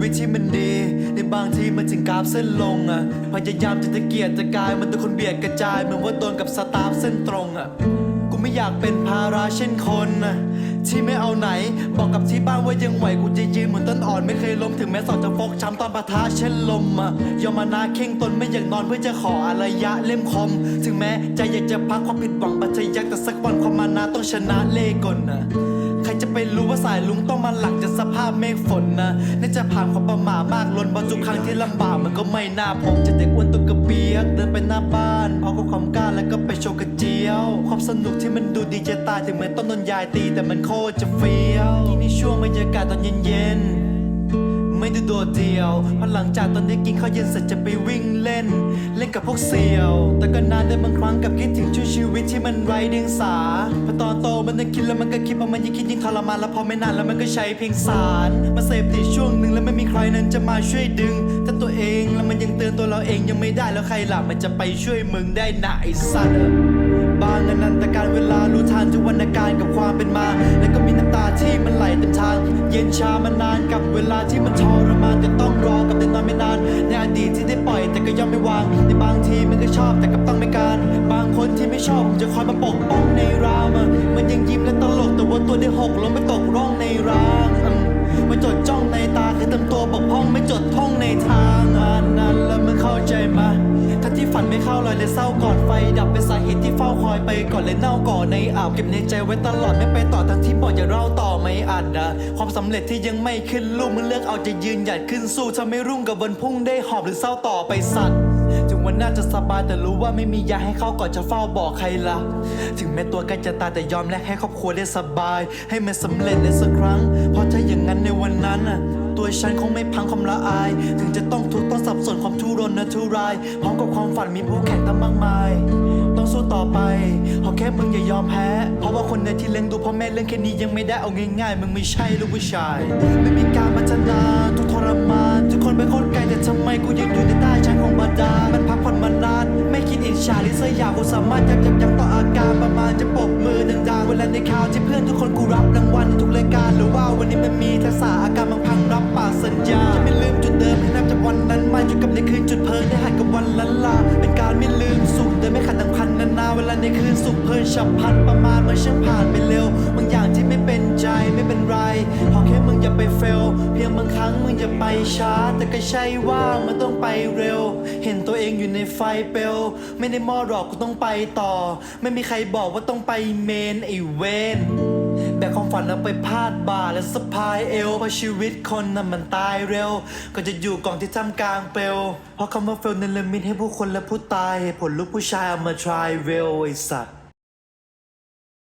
วิตที่มันดี ในบางทีมันถึงกราฟเส้นลงอะพยายามจะตะเกียกตะกายมันตัวคนเบียดกระจายเหมือนว่าโดนกับสตาฟเส้นตรงอะกูไม่อยากเป็นภาระเช่นคนน่ะที่ไม่เอาไหน บอกกับที่บ้านว่ายังไหวกูจะยืนเหมือนต้นอ่อนไม่เคยล้มถึงแม้สอดจะฟกช้ำตอนปะทะเช่นลมอะยอมมานาเข่งตนไม่อยากนอนเพื่อจะขออารยะเล่มคม ถึงแม้ใจอยากจะพักความผิดหวังบัจยักแต่สักวันความมานาต้องชนะเล่กลน่ะ จะไปรู้ว่าสายลุงต้องมาหลังจากสภาพเมฆฝนนะน่าจะผ่านความประมาทมากล้นบอลทุกครั้งที่ลำบากมันก็ไม่น่าพบจะเด็กอ้วนตัวกระเปียกเดินไปหน้าบ้านพอาก็ความกล้าแล้วก็ไปโชว์กระเจียว ความสนุกที่มันดูดีจะตายถึงแม้ต้นนนยายตีแต่มันโคตรจะเฟี้ยวที่นี่ช่วงบรรยากาศตอนเย็นๆ ไม่ได้โดดเดียวเพราหลังจากตอนนี้กินข้าวเย็นเสร็จจะไปวิ่งเล่น เล่นกับพวกเสี่ยว แต่ก็นานได้บางครั้งกับคิดถึงช่วงชีวิตที่มันไร้เดียงสาพอตอนโตมันนึกคิดแล้วมันก็คิดว่ามันยิ่งคิดยิ่งทรมานแล้วพอไม่นานแล้วมันก็ใช้เพียงสารมาเสพติดช่วงหนึ่งแล้วไม่มีใครนั้นจะมาช่วยดึง ถ้าตัวเองแล้วมันยังเตือนตัวเราเองยังไม่ได้แล้วใครล่ะมันจะไปช่วยมึงได้นะไอ้สัตว์บางอนันตการเวลารู้ทันทุกวรรณการกับความเป็นมา แล้วก็มีน้ำตาที่มันไหลเต็มทาง เย็นชามานานกับเวลาที่มันทรมานจะต้องรอกับแต่นอนไม่นานในอดีตที่ได้ปล่อยแต่ก็ย่อมไม่วางในบางทีมันก็ชอบแต่กับต้องไม่การ บางคนที่ไม่ชอบผมจะคอยมาปกป้องในรามมันยังยิ้มและตลกแต่ว่าตัวได้หกล้มไปตกร่องในรางอืมมาจดจ้องในตาคือเต็มตัวปกป้องไม่จดท่องในทางอัน ข้าเลยเลยเศร้าก่อนไฟ ดับเป็นสาเหตุที่เฝ้าคอยไปก่อนเลยเน่าก่อนในอ่าวเก็บในใจไว้ตลอดไม่ไปต่อทั้งที่บอกอย่าเล่าต่อไม่อัดนะความสำเร็จที่ยังไม่ขึ้นลูกมึงเลือกเอาจะยืนหยัดขึ้นสู้ถ้าไม่รุ่งกับวันพุ่งได้หอบหรือเศร้าต่อไปสัตว์ถึงวันน่าจะสบายแต่รู้ว่าไม่มียาให้เขาก่อนจะเฝ้าบอกใครละถึงแม้ตัวใกล้จะตายแต่ยอมแลกให้ครอบครัวได้สบาย ให้มันสำเร็จในสักครั้ง เพราะถ้าอย่างนั้นในวันนั้นตัวฉันคงไม่พังความละอาย ถึงจะต้องทุกข์ต้องสับสนความ ทุรายพร้อมกับความฝันมีผู้แข่งตั้งมากมาย ต้องสู้ต่อไปขอแค่มึงอย่ายอมแพ้ เพราะว่าคนในที่เลี้ยงดูพ่อแม่เรื่องแค่นี้ยังไม่ได้เอาง่ายๆมึงไม่ใช่ลูกผู้ชาย ไม่มีการพัฒนาทุกทรมานทุกคนไปโคตรไกลแต่ทำไมกูยังอยู่ในใต้ชั้นของบาดาลมันพักผ่อนมานาน ไม่คิดอิจฉาหรือเสียอยากกูสามารถยับยับยั้งต่ออาการประมาณจะปรบมือดังๆเวลาในข่าวที่เพื่อนทุกคนกูรับรางวัลทุกรายก จุดเพลิงได้หันกับวันลันลา เป็นการไม่ลืมสุขเดินไม่ขัดดังพันนานาเวลาในคืนสุขเพลินฉับพลันประมาณมันช่างผ่านไปเร็วบางอย่างที่ไม่เป็นใจไม่เป็นไรขอแค่มึงอย่าไปเฟล เพียงบางครั้งมึงอย่าไปช้า แต่ก็ใช่ว่ามันต้องไปเร็ว เห็นตัวเองอยู่ในไฟเปล ไม่ได้มอหรอกกูต้องไปต่อ ไม่มีใครบอกว่าต้องไปเมนไอเวน แบกความฝันแล้วไปพาดบ่าและสะพายเอวเพราะชีวิตคนน่ะมันตายเร็วก็จะอยู่กล่องที่ท่ามกลางเปลวเพราะคำว่าเฟลในเลมิตให้ผู้คนและผู้ตายเหตุผลลูกผู้ชายเอามา try เวลไอสัตว์